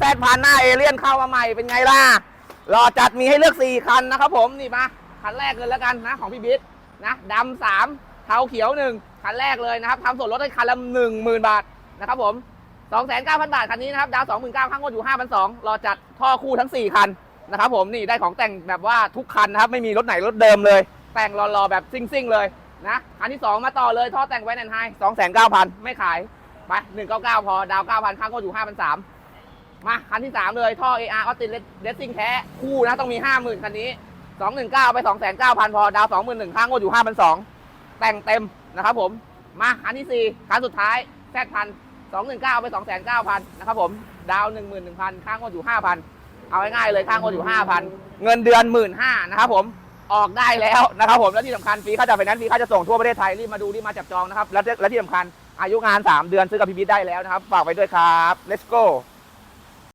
พันหน้าเอเลี่ยนเข้ามาใหม่เป็นไงล่ะรอจัดมีให้เลือก 4 คันนะครับผมนี่มาคันแรกเลยแล้วกันนะของพี่บิ๊กนะดำสามเทาเขียวหนึ่งคันแรกเลยนะครับทำส่วนลดให้คันละหนึ่งหมื่นบาทนะครับผมสองแสนเก้าพันบาทคันนี้นะครับดาวสองหมื่นเก้าข้างงวดอยู่ห้าพันสองรอจัดท่อคู่ทั้งสี่คันนะครับผมนี่ได้ของแต่งแบบว่าทุกคันนะครับไม่มีรถไหนรถเดิมเลย แต่งรอๆแบบซิ่งๆเลยนะคันที่สองมาต่อเลยท่อแต่งแวนแอนไฮสองแสนเก้าพันไม่ขายไปหนึ่งเก้าเก้าพอดาวเก้าพันข้างก็อยู่ห้าพันสาม มาคันที่สามเลยท่อ AR ออสตินเลสซิ่งแท้ คู่นะต้องมีห้าหมื่นคันนี้สองหนึ่งเก้าไปสองแสนเก้าพันพอ ดาวสองหมื่นหนึ่งข้างก็อยู่ห้าพันสองแต่งเต็มนะครับผม มาคันที่สี่คันสุดท้ายแซดพันสองหนึ่งเก้าไปสองแสนเก้าพันนะครับผม ดาวหนึ่งหมื่นหนึ่งพันข้างก็อยู่ห้าพันเอาง่ายๆเลยข้างก็อยู่ห้าพันเงินเดือนหมื่นห้านะครับผมออกได้แล้วนะครับผมและที่สำคัญฟรีค่าจัดไฟแนนซ์ฟรีค่าจะส่งทั่วประเทศไทยรีบมาดูรีบมาจับจองนะครับและและที่สำคัญอายุงาน 3 เดือนซื้อกับพีพีได้แล้วนะครับ ฝากไว้ด้วยครับ let's go